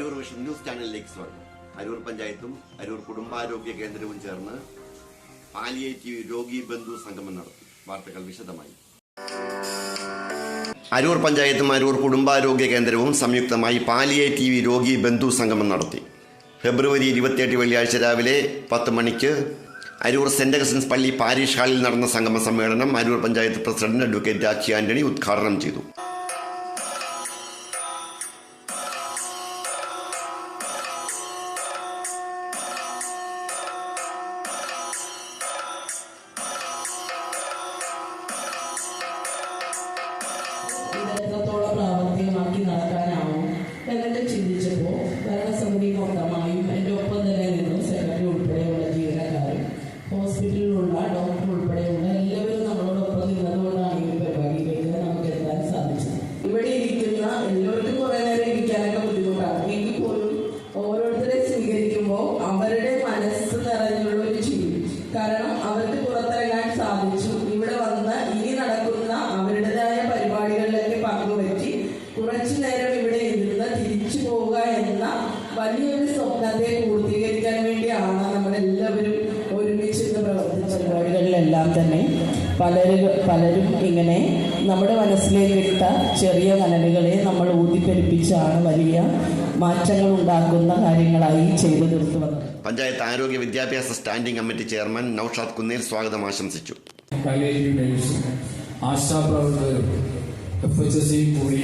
Aroor vision news ചാനലിലേക്ക് സ്വാഗതം. അരൂർ പഞ്ചായത്തും അരൂർ കുടുംബാരോഗ്യ കേന്ദ്രവും ചേർന്ന് പാലിയേറ്റീവ് രോഗി ബന്ധു സംഗമം നടത്തി. വാർത്തകൾ വിശദമായി. അരൂർ പഞ്ചായത്തും അരൂർ കുടുംബാരോഗ്യ കേന്ദ്രവും സംയുക്തമായി പാലിയേറ്റീവ് രോഗി ബന്ധു സംഗമം നടത്തി. ഫെബ്രുവരി ഇരുപത്തിയെട്ട് വെള്ളിയാഴ്ച രാവിലെ പത്ത് മണിക്ക് അരൂർ സെന്റ് അഗസ്റ്റൻസ് പള്ളി പാരീഷ് ഹാളിൽ നടന്ന സംഗമ സമ്മേളനം അരൂർ പഞ്ചായത്ത് പ്രസിഡന്റ് അഡ്വക്കേറ്റ് രാഖി ആന്റണി ഉദ്ഘാടനം ചെയ്തു. എന്നൊക്കെ ചിന്തിച്ചപ്പോൾ ഭരണസമിതി മൊത്തമായും എന്റെ ഒപ്പം തന്നെ നിന്നു. സെക്രട്ടറി ഉൾപ്പെടെയുള്ള ജീവനക്കാരും ഹോസ്പിറ്റലിലുള്ള ഡോക്ടർ ഉൾപ്പെടെയുള്ള എല്ലാവരും നമ്മളോടൊപ്പം നിന്നതുകൊണ്ടാണ് ഈ പരിപാടിയിലേക്ക് നമുക്ക് എത്താൻ സാധിച്ചത്. ഇവിടെ ഇരിക്കുന്ന എല്ലാവർക്കും കുറേ നേരം ഇരിക്കാനൊക്കെ ബുദ്ധിമുട്ടാണ്. എങ്കിൽ പോലും ഓരോരുത്തരെ സ്വീകരിക്കുമ്പോൾ അവരുടെ മനസ്സ് നിറഞ്ഞുള്ള ഒരു ചിരി കാരണം അവർക്ക് പുറത്തിറങ്ങാൻ സാധിച്ചു. ഇവിടെ വന്ന് ഇനി നടക്കുന്ന അവരുടേതായ പരിപാടികളിലൊക്കെ പങ്കുപറ്റി കുറച്ചു നേരം ഇവിടെ പോവുക എന്ന വലിയൊരു സ്വപ്നത്തെ പൂർത്തീകരിക്കാൻ വേണ്ടിയാണ് നമ്മളെല്ലാവരും ഒരുമിച്ച് ഇന്ന് പ്രവർത്തിച്ച പരിപാടികളിലെല്ലാം തന്നെ പലരും പലരും ഇങ്ങനെ നമ്മുടെ മനസ്സിലേക്കിട്ട ചെറിയ കനലുകളെ നമ്മൾ ഊതിപ്പെരുപ്പിച്ചാണ് വലിയ മാറ്റങ്ങൾ ഉണ്ടാക്കുന്ന കാര്യങ്ങളായി ചെയ്തു തീർത്തു വന്നത്. പഞ്ചായത്ത് ആരോഗ്യ വിദ്യാഭ്യാസ standing committee chairman Noushad Kunnel സ്വാഗതം ആശംസിച്ചു. ആശാപ്രവർത്തകരും എഫ് എച്ച് എസ് കൂടി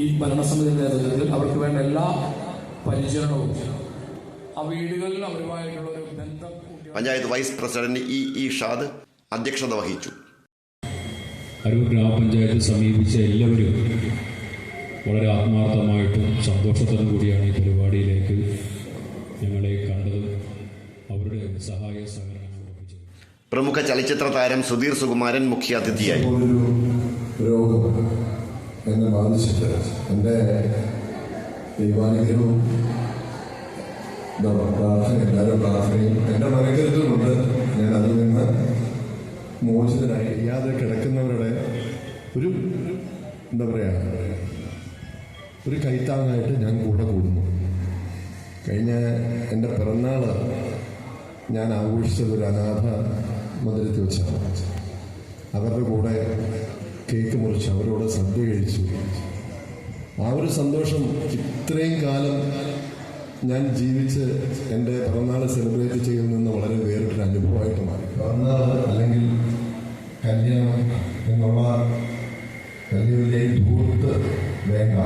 ഈ ഭരണസമിതി നേതൃത്വത്തിൽ അവർക്ക് വേണ്ട എല്ലാ പരിചരണവും ആ വീടുകളിൽ അവരുമായിട്ടുള്ള ഒരു ബന്ധം panchayat vice president E E ഷാദ് അധ്യക്ഷത വഹിച്ചു. അരൂർ ഗ്രാമപഞ്ചായത്ത് സമീപിച്ച എല്ലാവരും വളരെ ആത്മാർത്ഥമായിട്ടും സന്തോഷത്തോടും കൂടിയാണ് ഈ പരിപാടിയിലേക്ക് ഞങ്ങളെ കണ്ടത്. അവരുടെ സഹായ സഹകരണങ്ങൾ പ്രമുഖ ചലച്ചിത്ര താരം സുധീർ സുകുമാരൻ മുഖ്യാതിഥിയായി. രോഗം എന്നെ ബാധിച്ചിട്ട് എന്റെ ദൈവാനുഗ്രഹവും പ്രാർത്ഥന എല്ലാവരും പ്രാർത്ഥനയും എന്റെ മനഗ്രഹത്തിലുണ്ട് ഞാൻ അതിൽ നിന്ന് മോചിതനായി ഇല്ലാതെ കിടക്കുന്നവരുടെ ഒരു എന്താ പറയുക ഒരു കൈത്താങ്ങായിട്ട് ഞാൻ കൂടെ കൂടുന്നു. കഴിഞ്ഞ എന്റെ പിറന്നാൾ ഞാൻ ആഘോഷിച്ചത് ഒരു അനാഥ മന്ദിരത്തിൽ വെച്ചാണ്. അവരുടെ കൂടെ കേക്ക് മുറിച്ച് അവരോട് സദ്യ കഴിച്ചു ആ ഒരു സന്തോഷം ഇത്രയും കാലം ഞാൻ ജീവിച്ച് എന്റെ പിറന്നാൾ സെലിബ്രേറ്റ് ചെയ്തിൽ നിന്ന് വളരെ വേറിട്ടൊരു അനുഭവമായിട്ട് മാറി. പിറന്നാൾ അല്ലെങ്കിൽ കല്യാണം എന്നുള്ള വലിയ വലിയ ധൂർത്ത് വേണ്ട.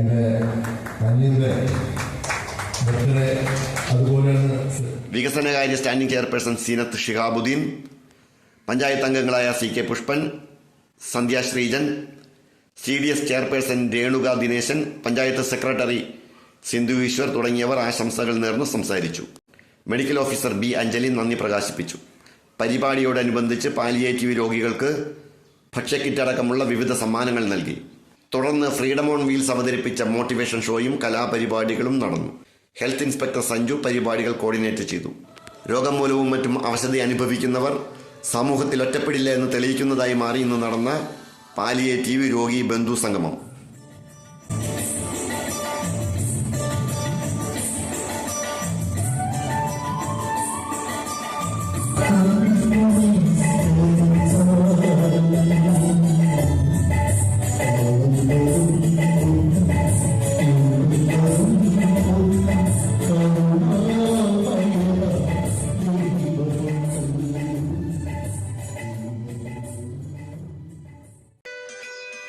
എന്റെ അനിയന്റെ ബർത്ത്ഡേ അതുപോലെയാണ് വികസനകാര്യ സ്റ്റാൻഡിംഗ് ചെയർപേഴ്സൺ സീനത്ത് ഷിഹാബുദ്ദീൻ പഞ്ചായത്ത് അംഗങ്ങളായ C K Pushpan Sandhya Sreejan C D S chairperson Renuka Dineshan panchayat secretary Sindhu Eshwar തുടങ്ങിയവർ ആശംസകൾ നേർന്നു സംസാരിച്ചു. മെഡിക്കൽ ഓഫീസർ ബി അഞ്ജലി നന്ദി പ്രകാശിപ്പിച്ചു. പരിപാടിയോടനുബന്ധിച്ച് പാലിയേറ്റീവ് രോഗികൾക്ക് ഭക്ഷ്യക്കിറ്റടക്കമുള്ള വിവിധ സമ്മാനങ്ങൾ നൽകി. തുടർന്ന് ഫ്രീഡം ഓൺ വീൽസ് അവതരിപ്പിച്ച മോട്ടിവേഷൻ ഷോയും കലാപരിപാടികളും നടന്നു. ഹെൽത്ത് ഇൻസ്പെക്ടർ സഞ്ജു പരിപാടികൾ കോർഡിനേറ്റ് ചെയ്തു. രോഗം മൂലവും മറ്റും അവശത അനുഭവിക്കുന്നവർ സമൂഹത്തിൽ ഒറ്റപ്പെടില്ല എന്ന് തെളിയിക്കുന്നതായി മാറി ഇന്ന് നടന്ന പാലിയേറ്റീവ് രോഗി ബന്ധു സംഗമം.